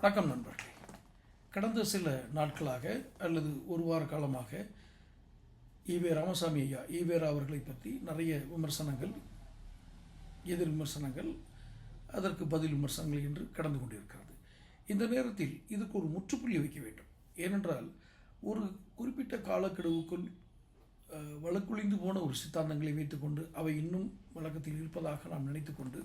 வணக்கம் நண்பர்களே. கடந்த சில நாட்களாக அல்லது ஒரு வார காலமாக ஈவே ராமசாமி ஐயா ஈவேரா அவர்களை பற்றி நிறைய விமர்சனங்கள் எதிர் விமர்சனங்கள் அதற்கு பதில் விமர்சனங்கள் என்று கடந்து கொண்டிருக்கிறது. இந்த நேரத்தில் இதுக்கு ஒரு முற்றுப்புள்ளி வைக்க வேண்டும். ஏனென்றால் ஒரு குறிப்பிட்ட காலக்கெடுவுக்குள் வழக்குழிந்து போன ஒரு சித்தாந்தங்களை வைத்துக்கொண்டு அவை இன்னும் வழக்கத்தில் இருப்பதாக நாம் நினைத்துக்கொண்டு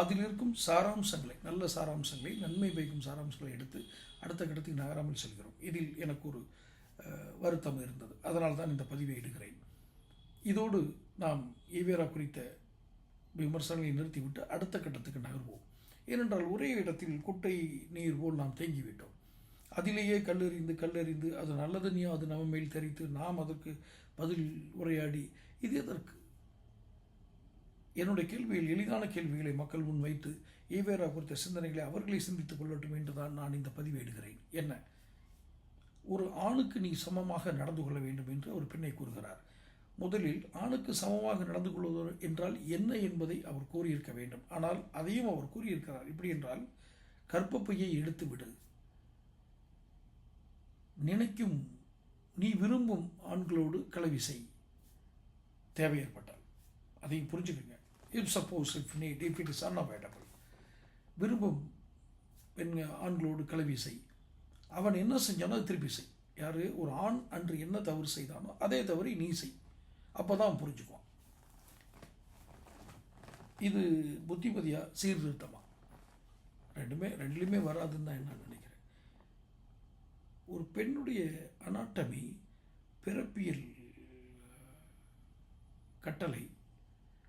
அதில் இருக்கும் சாராம்சங்களை நல்ல சாராம்சங்களை நன்மை பயக்கும் சாராம்சங்களை எடுத்து அடுத்த கட்டத்தில் நகராமல் செல்கிறோம். இதில் எனக்கு ஒரு வருத்தம் இருந்தது. அதனால் தான் இந்த பதிவை எடுக்கிறேன். இதோடு நாம் ஈவேரா குறித்த விமர்சனங்களை நிறுத்திவிட்டு அடுத்த கட்டத்துக்கு நகர்வோம். ஏனென்றால் ஒரே இடத்தில் குட்டை நீர் போல் நாம் தேங்கிவிட்டோம். அதிலேயே கல்லெறிந்து கல்லெறிந்து அது நல்லதனியோ அது நம்ம மேல் தெரித்து நாம் அதற்கு பதில் உரையாடி இது எதற்கு? என்னுடைய கேள்வியில் எளிதான கேள்விகளை மக்கள் முன் வைத்து ஈவேரா குறித்த சிந்தனைகளை அவர்களே சிந்தித்துக் கொள்ளட்டும் என்று தான் நான் இந்த பதிவேடுகிறேன். என்ன? ஒரு ஆணுக்கு நீ சமமாக நடந்து கொள்ள வேண்டும் என்று அவர் பெண்ணை கூறுகிறார். முதலில் ஆணுக்கு சமமாக நடந்து கொள்வது என்றால் என்ன என்பதை அவர் கூறியிருக்க வேண்டும். ஆனால் அதையும் அவர் கூறியிருக்கிறார். இப்படி என்றால் கற்பப்பையை எடுத்துவிடு. நினைக்கும் நீ விரும்பும் ஆண்களோடு கலவி செய். தேவை ஏற்பட்டால் அதையும் புரிஞ்சுக்கோங்க. If suppose if need if it is unavailable விரும்பும் பெண் ஆண்களோடு கலவி செய். அவன் என்ன செஞ்சானோ அதை திருப்பி செய். யார்? ஒரு ஆண் அன்று என்ன தவறு செய்தானோ அதே தவறை நீ செய். அப்போ தான் புரிஞ்சுக்குவான். இது புத்திமதியாக சீர்திருத்தமாக ரெண்டுமே ரெண்டுலேயுமே வராதுன்னு தான் என்ன நினைக்கிறேன் ஒரு பெண்ணுடைய அனாட்டமி பிறப்பியல் கட்டளை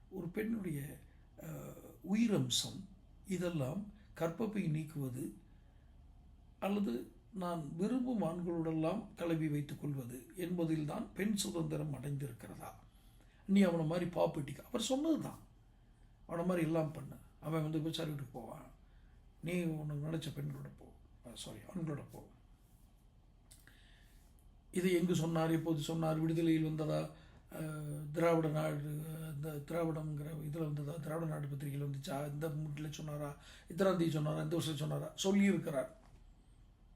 ஒரு பெண்ணுடைய உயிரம்சம் இதெல்லாம் கற்பப்பை நீக்குவது அல்லது நான் விரும்பும் ஆண்களோடெல்லாம் கலவி வைத்துக் கொள்வது என்பதில்தான் பெண் சுதந்திரம் அடைந்திருக்கிறதா? நீ அவனை மாதிரி பாப்பிட்டிக்க. அவர் சொன்னது தான் அவனை மாதிரி எல்லாம் பண்ணு. அவன் வந்து விசாரி வீட்டுக்கு போவான். நீ உனக்கு நினச்ச பெண்களோட போ. சாரி ஆண்களோட போவான் இதை எங்கு சொன்னார்? எப்போது சொன்னார் விடுதலையில் வந்ததா? திராவிட நாடு இந்த திராவிடங்கிற இதில் வந்ததா? திராவிட நாடு பத்திரிகையில் வந்துச்சா? இந்த மூட்டில் சொன்னாரா? இத்தனாம் தேதி சொன்னாரா? இந்த வருஷம் சொன்னாரா? சொல்லியிருக்கிறார்.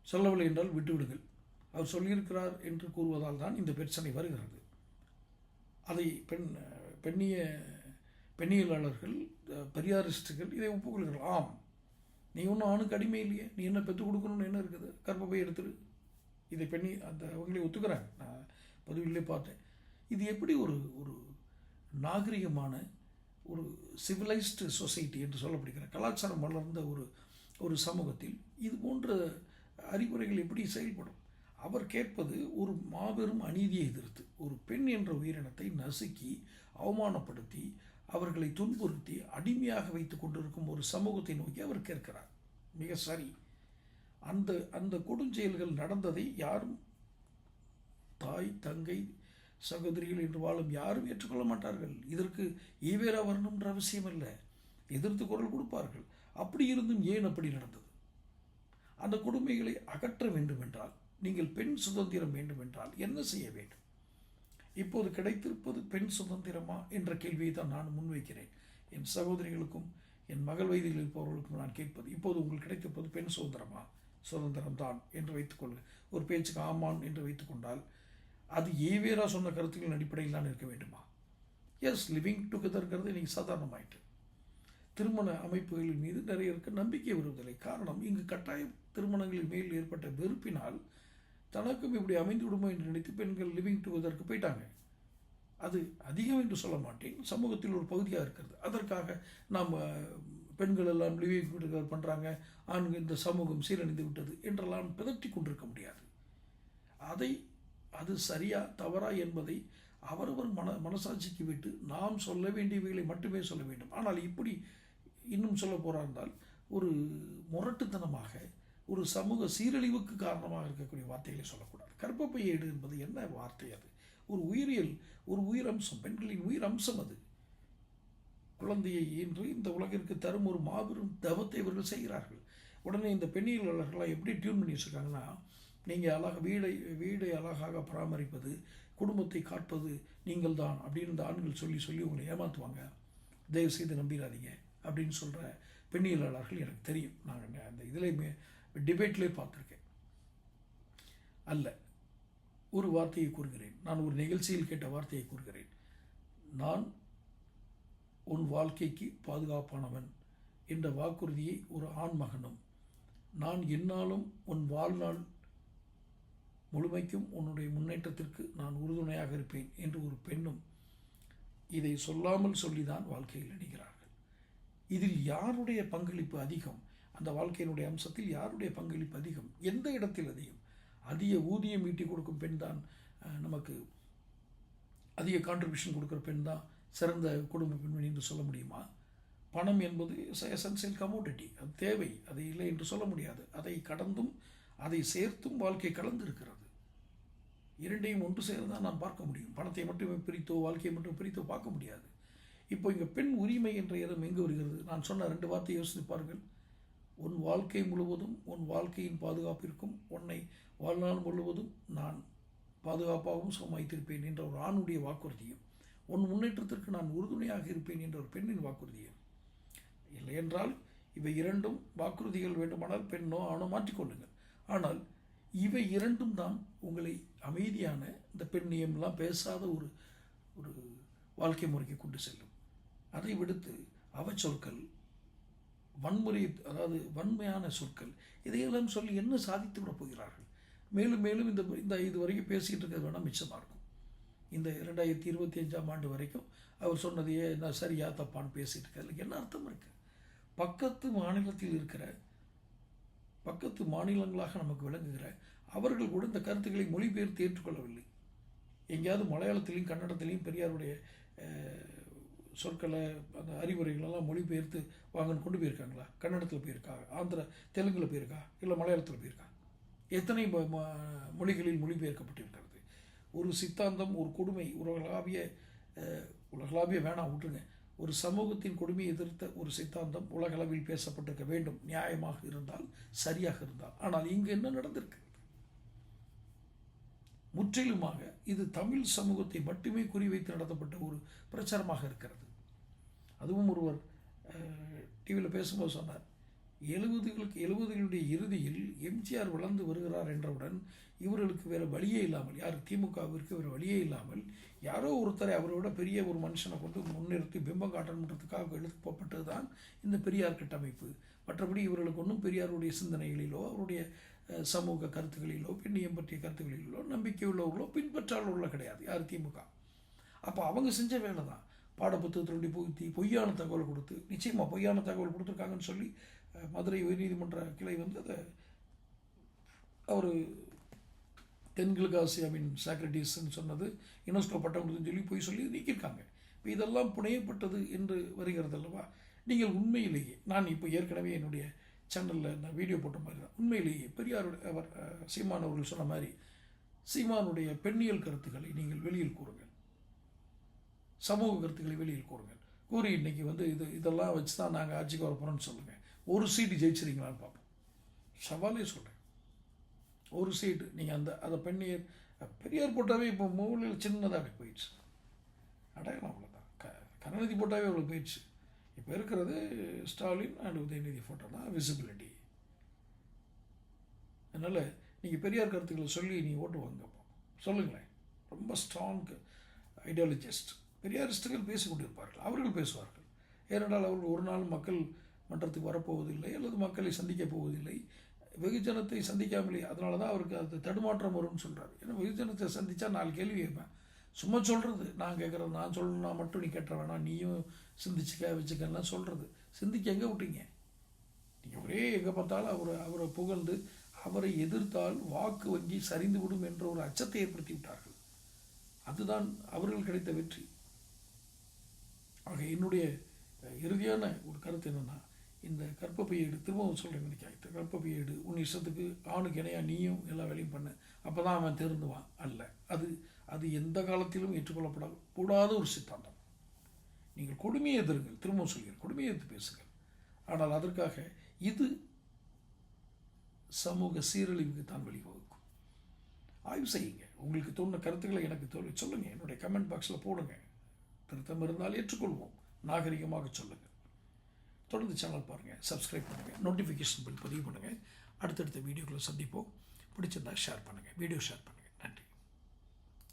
சொல்லவில்லை என்றால் விட்டுவிடுங்கள். அவர் சொல்லியிருக்கிறார் என்று கூறுவதால் தான் இந்த பிரச்சனை வருகிறது. அதை பெண் பெண்ணிய பெண்ணியலாளர்கள் அஹ், பெரியாரிஸ்டுகள் இதை ஒப்புக்கொள்கிறார்கள். ஆம். நீ ஒன்றும் ஆணுக்கு அடிமை இல்லையே. நீ என்ன பெற்றுக் கொடுக்கணும்னு என்ன இருக்குது? கர்ப்பப்பை எடுத்துரு. இதை பெண்ணி அந்த அவங்களே ஒத்துக்கிறாங்க நான் பதிவிலே பார்த்தேன். இது எப்படி ஒரு ஒரு நாகரிகமான ஒரு சிவிலைஸ்டு சொசைட்டி என்று சொல்லப்படுகிற கலாச்சாரம் வளர்ந்த ஒரு ஒரு சமூகத்தில் இது போன்ற அறிவுரைகள் எப்படி செயல்படும்? அவர் கேட்பது ஒரு மாபெரும் அநீதியை எதிர்த்து ஒரு பெண் என்ற உயிரினத்தை நசுக்கி அவமானப்படுத்தி அவர்களை துன்புறுத்தி அடிமையாக வைத்து கொண்டிருக்கும் ஒரு சமூகத்தை நோக்கி அவர் கேட்கிறார். மிக சரி. அந்த அந்த கொடுஞ்செயல்கள் நடந்ததை யாரும் தாய் தங்கை சகோதரிகள் என்று வாழும் யாரும் ஏற்றுக்கொள்ள மாட்டார்கள். இதற்கு ஈவேரா வரணுன்ற அவசியம் இல்லை எதிர்த்து குரல் கொடுப்பார்கள். அப்படி இருந்தும் ஏன் அப்படி நடந்தது? அந்த கொடுமைகளை அகற்ற வேண்டுமென்றால் நீங்கள் பெண் சுதந்திரம் வேண்டுமென்றால் என்ன செய்ய வேண்டும்? இப்போது கிடைத்திருப்பது பெண் சுதந்திரமா என்ற கேள்வியை தான் நான் முன்வைக்கிறேன். என் சகோதரிகளுக்கும் என் மகள் வயதில் இருப்பவர்களுக்கும் நான் கேட்பது இப்போது உங்களுக்கு கிடைத்திருப்பது பெண் சுதந்திரமா? சுதந்திரம் தான் என்று வைத்துக்கொள்க ஒரு பேச்சுக்கு ஆமான் என்று வைத்துக்கொண்டால் அது ஏவேரா சொன்ன கருத்துக்களின் அடிப்படையில் தான் இருக்க வேண்டுமா? எஸ் லிவிங் டுகெதர்ங்கிறது நீங்கள் சாதாரணமாயிட்டு. திருமண அமைப்புகளின் மீது நிறைய இருக்க. நம்பிக்கை வருவதில்லை. காரணம் இங்கு கட்டாய திருமணங்களின் மேல் ஏற்பட்ட வெறுப்பினால் தனக்கும் இப்படி அமைந்து விடுமோ என்று நினைத்து பெண்கள் லிவிங் டுகெதருக்கு போயிட்டாங்க. அது அதிகம் என்று சொல்ல மாட்டேன். சமூகத்தில் ஒரு பகுதியாக இருக்கிறது. அதற்காக நாம் பெண்கள் எல்லாம் லிவிங் வீடுகள் பண்ணுறாங்க ஆண்கள் இந்த சமூகம் சீரழிந்து விட்டது என்றெல்லாம் பிதற்றி கொண்டிருக்க முடியாது. அதை அது சரியா தவறா என்பதை அவரவர் மன மனசாட்சிக்கு விட்டு நாம் சொல்ல வேண்டியவைகளை மட்டுமே சொல்ல வேண்டும். ஆனால் இப்படி இன்னும் சொல்ல போறால் ஒரு முரட்டுத்தனமாக ஒரு சமூக சீரழிவுக்கு காரணமாக இருக்கக்கூடிய வார்த்தைகளை சொல்லக்கூடாது. கர்ப்பப்பையேடு என்பது என்ன வார்த்தை அது? ஒரு உயிரியல் ஒரு உயிரம்சம் பெண்களின் உயிர் அம்சம் அது. குழந்தையை ஈன்று இந்த உலகிற்கு தரும் ஒரு மாபெரும் தவத்தை இவர்கள் செய்கிறார்கள். உடனே இந்த பெண்ணியலாளர்களாக எப்படி டியூன் பண்ணி வச்சுருக்காங்கன்னா நீங்கள் அழகாக வீடை வீடை அழகாக பராமரிப்பது குடும்பத்தை காப்பது நீங்கள் தான் அப்படின்னு இந்த ஆண்கள் சொல்லி சொல்லி உங்களை ஏமாற்றுவாங்க தயவு செய்து நம்பிடாதீங்க அப்படின்னு சொல்கிற பெண்ணியலாளர்கள் எனக்கு தெரியும். நாங்கள் அந்த இதில் டிபேட்லேயே பார்த்துருக்கேன். அல்ல ஒரு வார்த்தையை கூறுகிறேன். நான் ஒரு நிகழ்ச்சியில் கேட்ட வார்த்தையை கூறுகிறேன். நான் உன் வாழ்க்கைக்கு பாதுகாப்பானவன் என்ற வாக்குறுதியை ஒரு ஆண்மகனும் நான் என்னாலும் உன் வாழ்நாள் முழுமைக்கும் உன்னுடைய முன்னேற்றத்திற்கு நான் உறுதுணையாக இருப்பேன் என்று ஒரு பெண்ணும் இதை சொல்லாமல் சொல்லிதான் வாழ்க்கையில் இணைகிறார்கள் இதில் யாருடைய பங்களிப்பு அதிகம்? அந்த வாழ்க்கையினுடைய அம்சத்தில் யாருடைய பங்களிப்பு அதிகம்? எந்த இடத்தில் அதிகம்? அதிக ஊதியம் ஈட்டி கொடுக்கும் பெண் தான் நமக்கு அதிக கான்ட்ரிபியூஷன் கொடுக்குற பெண் தான் சிறந்த குடும்ப பெண்மணி என்று சொல்ல முடியுமா? பணம் என்பது எசன்சியல் கமோடிட்டி அது தேவை. அது இல்லை என்று சொல்ல முடியாது. அதை கடந்தும் அதை சேர்த்தும் வாழ்க்கை கலந்திருக்கிறது. இரண்டையும் ஒன்று சேர்ந்து தான் நாம் பார்க்க முடியும். பணத்தை மட்டுமே பிரித்தோ வாழ்க்கையை மட்டும் பிரித்தோ பார்க்க முடியாது. இப்போ இங்கே பெண் உரிமை என்ற இடம் எங்கு வருகிறது? நான் சொன்ன ரெண்டு வார்த்தையை யோசித்து பாருங்கள். உன் வாழ்க்கை முழுவதும் உன் வாழ்க்கையின் பாதுகாப்பிற்கும் உன்னை வாழ்நாள் முழுவதும் நான் பாதுகாப்பாகவும் சுகமாய்த்திருப்பேன் என்ற ஒரு ஆணுடைய வாக்குறுதியும். உன் முன்னேற்றத்திற்கு நான் உறுதுணையாக இருப்பேன் என்ற ஒரு பெண்ணின் வாக்குறுதியும் இல்லையென்றால் இவை இரண்டும் வாக்குறுதிகள் வேண்டுமானால் பெண்ணோ ஆணோ மாற்றிக்கொள்ளுங்கள் ஆனால் இவை இரண்டும் தான் உங்களை அமைதியான இந்த பெண்ணியம்லாம் பேசாத ஒரு ஒரு வாழ்க்கை முறைக்கு கொண்டு செல்லும். அதை விடுத்து அவச்சொற்கள் வன்முறை அதாவது வன்மையான சொற்கள் இதையெல்லாம் சொல்லி என்ன சாதித்து விடப் போகிறார்கள்? மேலும் மேலும் இந்த இந்த இது வரைக்கும் பேசிக்கிட்டு இருக்கிறது வேணால் மிச்சமாக இருக்கும். இந்த இரண்டாயிரத்தி இருபத்தி அஞ்சாம் ஆண்டு வரைக்கும் அவர் சொன்னதையே என்ன சரியா தப்பான்னு பேசிகிட்டு இருக்காரு என்ன அர்த்தம் இருக்குது பக்கத்து மாநிலத்தில் இருக்கிற பக்கத்து மாநிலங்களாக நமக்கு விளங்குகிற அவர்கள் கூட இந்த கருத்துக்களை மொழிபெயர்த்து ஏற்றுக்கொள்ளவில்லை. எங்கேயாவது மலையாளத்திலையும் கன்னடத்திலையும் பெரியாருடைய சொற்களை அந்த அறிவுரைகளெல்லாம் மொழிபெயர்த்து வாங்கன்னு கொண்டு போயிருக்காங்களா? கன்னடத்தில் போயிருக்கா? ஆந்திர தெலுங்கில் போயிருக்கா? இல்லை மலையாளத்தில் போயிருக்கா? எத்தனை ம- மொழிகளில் மொழிபெயர்க்கப்பட்டிருக்கிறது? ஒரு சித்தாந்தம் ஒரு கொடுமை உலகளாவிய உலகளாவிய வேணாம் விட்டுருங்க. ஒரு சமூகத்தின் கொடுமையை எதிர்த்த ஒரு சித்தாந்தம் உலகளவில் பேசப்பட்டிருக்க வேண்டும். நியாயமாக இருந்தால் சரியாக இருந்தால். ஆனால் இங்கு என்ன நடந்திருக்கு? முற்றிலுமாக இது தமிழ் சமூகத்தை மட்டுமே குறிவைத்து நடத்தப்பட்ட ஒரு பிரச்சாரமாக இருக்கிறது. அதுவும் ஒருவர் டிவியில் பேசும்போது சொன்னார். எழுபதுகளுக்கு எழுபதுகளுடைய இறுதியில் எம்ஜிஆர் வளர்ந்து வருகிறார் என்றவுடன் இவர்களுக்கு வேறு வழியே இல்லாமல் யார் திமுகவிற்கு வேறு வழியே இல்லாமல் யாரோ ஒருத்தரை அவரை விட பெரிய ஒரு மனுஷனை கொண்டு முன்னிறுத்தி பிம்பம் காட்டணுன்றதுக்காக எழுப்பப்பட்டது தான் இந்த பெரியார் கட்டமைப்பு. மற்றபடி இவர்களுக்கு ஒன்றும் பெரியாருடைய சிந்தனைகளிலோ அவருடைய சமூக கருத்துக்களிலோ பெண்ணியம் பற்றிய கருத்துக்களிலோ நம்பிக்கை உள்ளவர்களோ பின்பற்றாளர்களோ கிடையாது யார் திமுக. அப்போ அவங்க செஞ்ச வேலை தான் பாடப்புத்தகத்தினுடைய புகுத்தி பொய்யான தகவல் கொடுத்து நிச்சயமாக பொய்யான தகவல் கொடுத்துருக்காங்கன்னு சொல்லி மதுரை உயர்நீதிமன்ற கிளை வந்து அதை அவர் தென்கிழக்கு ஆசியாவின் சாக்ரட்டிஸ்ன்னு சொன்னது யுனெஸ்கோ பட்டம் கொடுத்துன்னு சொல்லி பொய் சொல்லி நீக்கியிருக்காங்க. இப்போ இதெல்லாம் புனையப்பட்டது என்று வருகிறது அல்லவா? நீங்கள் உண்மையிலேயே நான் இப்போ ஏற்கனவே என்னுடைய சேனலில் நான் வீடியோ போட்ட மாதிரி தான் உண்மையிலேயே பெரியாருடைய அவர் சீமான் அவர்கள் சொன்ன மாதிரி சீமானுடைய பெண்ணியல் கருத்துக்களை நீங்கள் வெளியில் கூறுங்கள். சமூக கருத்துக்களை வெளியில் கூறுங்கள். கூறி இன்னைக்கு வந்து இது இதெல்லாம் வச்சு தான் நாங்கள் ஆட்சிக்கு வர போகிறோம்னு சொல்லுங்கள் ஒரு சீட்டு ஜெயிச்சிருங்களான்னு பார்ப்போம். சவாலே சொல்கிறேன் ஒரு சீட்டு நீங்கள் அந்த அதை பெண்ணியர் பெரியார் போட்டாவே இப்போ மூலையில் சின்னதாக போயிடுச்சு. அடையாளம் அவ்வளோதான் க கருணாநிதி போட்டாவே அவ்வளோ போயிடுச்சு. இப்போ இருக்கிறது ஸ்டாலின் அண்ட் உதயநிதி ஃபோட்டோ தான் விசிபிலிட்டி அதனால் நீங்கள் பெரியார் கருத்துக்களை சொல்லி நீ ஓட்டு வாங்கப்போ சொல்லுங்களேன். ரொம்ப ஸ்ட்ராங் ஐடியாலஜிஸ்ட் பெரியாரிஸ்டுகள் பேசிக்கொண்டிருப்பார்கள் அவர்கள் பேசுவார்கள். ஏனென்றால் அவர்கள் ஒரு நாள் மக்கள் மன்றத்துக்கு வரப்போவதில்லை அல்லது மக்களை சந்திக்கப் போவதில்லை. வெகுஜனத்தை சந்திக்காமலே அதனால தான் அவருக்கு அது தடுமாற்றம் வரும்னு சொல்கிறார் ஏன்னா வெகுஜனத்தை சந்தித்தா நாலு கேள்வி கேட்பேன். சும்மா சொல்கிறது நான் கேட்குறது நான் சொல்லணும்னா மட்டும் நீ கேட்ட வேணாம் நீயும் சிந்திச்சுக்க வச்சுக்கலாம் சொல்கிறது சிந்திக்க எங்கே விட்டீங்க? நீங்கள் ஒரே எங்கே பார்த்தாலும் அவரை அவரை புகழ்ந்து அவரை எதிர்த்தால் வாக்கு வங்கி சரிந்து விடும் என்ற ஒரு அச்சத்தை ஏற்படுத்தி விட்டார்கள். அதுதான் அவர்கள் கிடைத்த வெற்றி. ஆக என்னுடைய இறுதியான ஒரு கருத்து என்னென்னா இந்த கற்பப்பையேடு திரும்பவும் சொல்கிறேன் இன்னைக்கு இந்த கற்பப்பையேடு உன் இஷ்டத்துக்கு ஆணுக்கு இணையாக நீயும் எல்லா வேலையும் பண்ணு அப்போ தான் அவன் திருந்துவான். அல்ல அது அது எந்த காலத்திலும் ஏற்றுக்கொள்ளப்பட கூடாத ஒரு சித்தாந்தம். நீங்கள் கொடுமையை எதிருங்கள் திரும்பவும் சொல்கிறேன் கொடுமையை எதிர்த்து பேசுங்கள். ஆனால் அதற்காக இது சமூக சீரழிவுக்கு தான் வழிவகுக்கும். ஆய்வு செய்யுங்க. உங்களுக்கு தோணுன கருத்துக்களை எனக்கு தோல்வி சொல்லுங்கள் என்னுடைய கமெண்ட் பாக்ஸில் போடுங்க. திருத்தம் இருந்தால் ஏற்றுக்கொள்வோம். நாகரிகமாக சொல்லுங்கள் தொடர்ந்து சேனல் பாருங்கள் சப்ஸ்கிரைப் பண்ணுங்கள் நோட்டிஃபிகேஷன் பில் பதிவு பண்ணுங்கள் அடுத்தடுத்த வீடியோக்களை சந்திப்போம். பிடிச்சிருந்தா ஷேர் பண்ணுங்கள் வீடியோ ஷேர் பண்ணுங்கள்